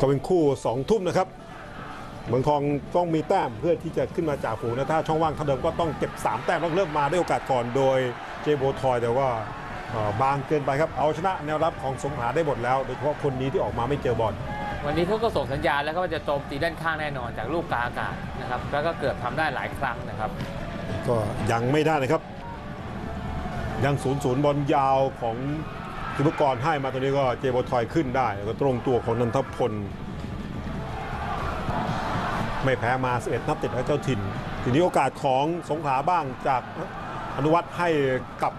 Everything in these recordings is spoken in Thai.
ก็เป็นคู่สองทุ่มนะครับเมืองทองต้องมีแต้มเพื่อที่จะขึ้นมาจากฝูงนะถ้าช่องว่างเท่าเดิมก็ต้องเก็บ 3 แต้มแล้วเริ่มมาได้โอกาสก่อนโดยเจโบทอยแต่ว่าเอ่อบางเกินไปครับ เอาชนะแนวรับของสงขลาได้หมดแล้ว โดยเฉพาะคนนี้ที่ออกมาไม่เจอบอลวันนี้เขาก็ส่งสัญญาณแล้วก็ว่าจะโจมตีด้านข้างแน่นอนจากลูกกลางอากาศนะครับแล้วก็เกือบทำได้หลายครั้งนะครับ ก็ยังไม่ได้นะครับ ยังศูนย์ศูนย์บอลยาวของ ธิปกรให้มาตัวนี้ก็เจโบทอยขึ้นได้แล้วก็ตรงตัวของนันทพล ไม่แพ้มา11นัดติดแล้วเจ้าถิ่น ทีนี้โอกาสของสงขลาบ้างจากอนุวัตให้กับ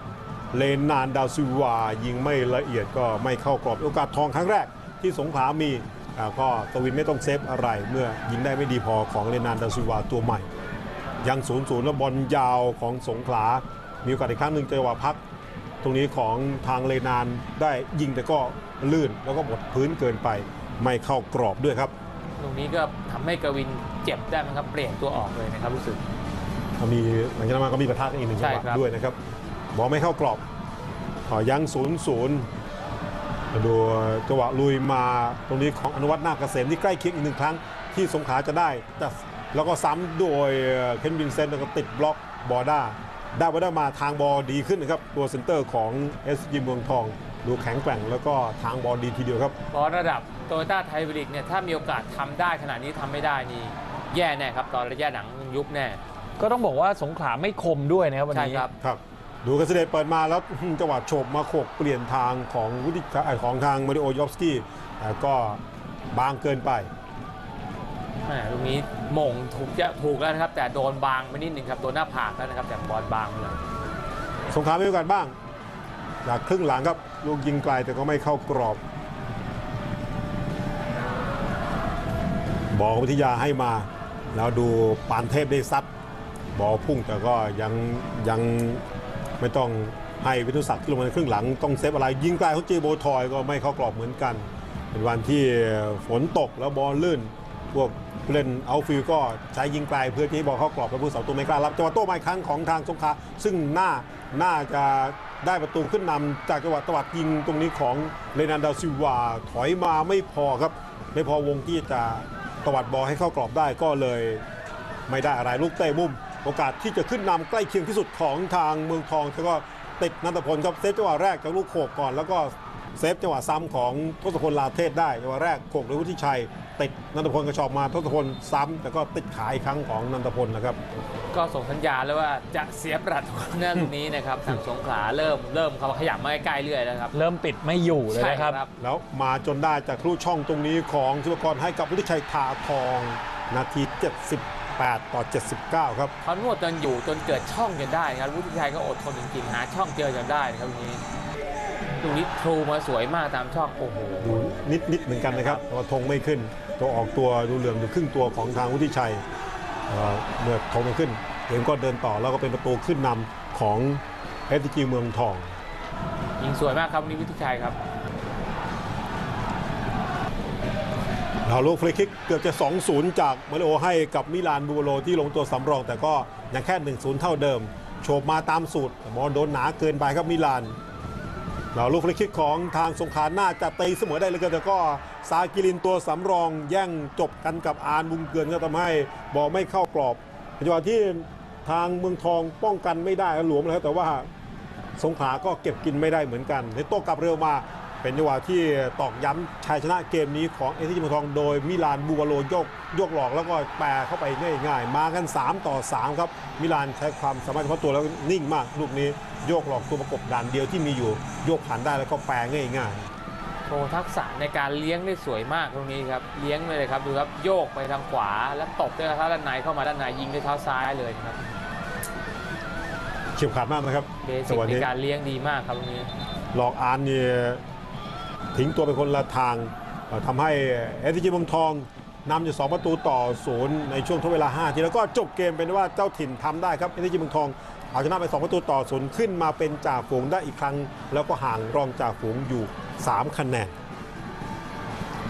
เลนนานดาวซิวา ยิงไม่ละเอียดก็ไม่เข้ากรอบ โอกาสทองครั้งแรกที่สงขลามีก็กวินไม่ต้องเซฟอะไร เมื่อยิงได้ไม่ดีพอของเลนนานดาวซิวาตัวใหม่ ยังศูนย์ศูนย์แล้วบอลยาวของสงขลา มีโอกาสอีกครั้งหนึ่งจังหวะพัก ตรงนี้ของทางเลนานได้ยิงแต่ก็ลื่นแล้วก็หมดพื้นเกินไป ไม่เข้ากรอบด้วยครับตรงนี้ก็ทำให้กวินเจ็บได้ไหมครับเปลี่ยนตัวออกเลยนะครับรู้สึกมีหลังจากนั้นมาก็มีประทะกันอีกหนึ่งจังหใช่วะครับด้วยนะครับบอลไม่เข้ากรอบอ่ายังศูนย์ศูนย์มาดูจังหวะลุยมาตรงนี้ของอนุวัฒน์นาคเกษมที่ใกล้เคียงอีกหนึ่งครั้งที่สงขลาจะได้แต่แล้วก็ซ้ำโดยเคนวินเซนต์แล้วก็ติดบล็อกบอด้า ได้บอด้ามาทางบอลดีขึ้นนะครับ ตัวเซนเตอร์ของ s อ g เมืองทอง ดูแข็งแกร่งแล้วก็ทางบอลดีทีเดียวครับเพราะระดับโตโยต้าไทยบริกเนี่ยถ้ามีโอกาสทำได้ขนาดนี้ทำไม่ได้นี่แย่แน่ครับ ตอนระยะหลังยุบแน่ ก็ต้องบอกว่าสงขลาไม่คมด้วยนะครับวันใช่นี้ครับครับ ดูกระเสด็จเปิดมาแล้วจังหวะโฉบมาโขกเปลี่ยนทางของวุฒิชัยของทางมาริโอยอฟสกี้แต่ก็บางเกินไป แหมตรงนี้มงถูกจะถูกแล้วนะครับ แต่โดนบางไปนิดหนึ่งครับโดนหน้าผากแล้วนะครับ แต่บอลบางเลยสงขลาไม่มีโอกาสบ้างจากครึ่งหลังครับลูกยิงไกลแต่ก็ไม่เข้ากรอบ บอลวิทยาให้มา แล้วดูปานเทพได้ซัดบอลพุ่งแต่ก็ยังยังไม่ต้องให้วิทุศักดิ์ที่ลงมาในครึ่งหลังต้องเซฟอะไร ยิงไกลเขาจีโบทอยก็ไม่เข้ากรอบเหมือนกัน เป็นวันที่ฝนตกแล้วบอลลื่น พวกผู้เล่นเอาฟิลก็ใช้ยิงไกลเพื่อที่บอลเข้ากรอบแล้วผู้เสาตัวไม่กล้ารับจังหวะโต้มาอีกครั้งของทางสงขลาซึ่งหน่าน่าจะได้ประตูขึ้นนำจากจังหวะตวัดยิงตรงนี้ของเลนันดาซิวาถอยมาไม่พอครับ ไม่พอวงที่จะตวัดบอลให้เข้ากรอบได้ก็เลย ไม่ได้อะไรลูกเตะมุม โอกาสที่จะขึ้นนำใกล้เคียงที่สุดของทางเมืองทองแล้วก็ติดนันทพลครับเซฟจังหวะแรกจากลูกโขกก่อน แล้วก็เซฟจังหวะซ้ำของทศพลลาเทศได้จังหวะแรกโขกโดยวุฒิชัย ติดนันทพลกระชอบมาทศพลซ้ำแต่ก็ติดขาอีกครั้งของนันทพลนะครับ ก็ส่งสัญญาณแล้วว่าจะเสียประตูหน้าตรงนี้นะครับทางสงขลาเริ่มเริ่มเขาขยับมาใกล้ๆเรื่อยแล้วครับเริ่มติดไม่อยู่เลยใช่นะครับครับ แล้วมาจนได้จากทะลุช่องตรงนี้ของชิวกรให้กับวุฒิชัยทาทอง นาที 78 ต่อ 79 ครับ เขานวดจนอยู่จนเกิดช่องจนได้นะครับวุฒิชัยก็อดทนจริงๆหาช่องเจอจนได้นะครับตรงนี้ตรงนี้ทรูมาสวยมากตามช่องโอ้โห ดูนิดนิดๆเหมือนกันนะครับเพราะว่าธงไม่ขึ้น ตัวออกตัวดูเหลืองอยู่ครึ่งตัวของทางวุฒิชัยเอ่อเมื่อธงไม่ขึ้นเกมก็เดินต่อแล้วก็เป็นประตูขึ้นนำของเอฟจีเมืองทอง ยิงสวยมากครับวันนี้วุฒิชัยครับเราลูกฟรีคิกเกือบจะ 2-0 จากมาริโอให้กับมิลานบูโรที่ลงตัวสำรอง แต่ก็ยังแค่ 1-0 เท่าเดิม โฉบมาตามสูตรแต่บอลโดนหนาเกินไปครับมิลาน เราลูกฟรีคิกของทางสงขลาน่าจะตีเสมอได้เลยแต่ก็ซากิลินตัวสำรองแย่งจบกันกับอานบุงเกินก็ทำให้บอลไม่เข้ากรอบปัจจุบันที่ทางเมืองทองป้องกันไม่ได้หลวมแล้วแต่ว่าสงขลาก็เก็บกินไม่ได้เหมือนกัน ในโต้กลับเร็วมาเป็นจังหวะที่ตอกย้ำชัยชนะเกมนี้ของเอทิจิเมืองทองโดยมิลานบูวาโลยกยกหลอกแล้วก็แปรเข้าไปง่ายๆ มากัน 3 ต่อ 3 ครับ มิลานใช้ความสามารถเฉพาะตัวแล้วนิ่งมากลูกนี้ โยกหลอกตัวประกบด่านเดียวที่มีอยู่ โยกผ่านได้แล้วก็แปรง่ายๆโชว์ทักษะในการเลี้ยงได้สวยมากตรงนี้ครับเลี้ยงไปเลยครับดูครับโยกไปทางขวาแล้วตบด้วยเท้าด้านในเข้ามาด้านในยิงด้วยเท้าซ้ายเลยนะครับเฉียบขาดมากนะครับเบสิจักงหวะในนี้การเลี้ยงดีมากครับตรงนี้หลอกอานเนี่ยทิ้งตัวเป็นคนละทางเอ่อทำให้เอสจีเมืองทอง นำอยู่ 2 ประตูต่อศูนย์ในช่วงทดเวลา 5 ทีแล้วก็จบเกมเป็นว่าเจ้าถิ่นทำได้ครับเอสจีเมืองทองเอาชนะไป 2 ประตูต่อศูนย์ขึ้นมาเป็นจ่าฝูงได้อีกครั้ง แล้วก็ห่างรองจ่าฝูงอยู่ 3 คะแนน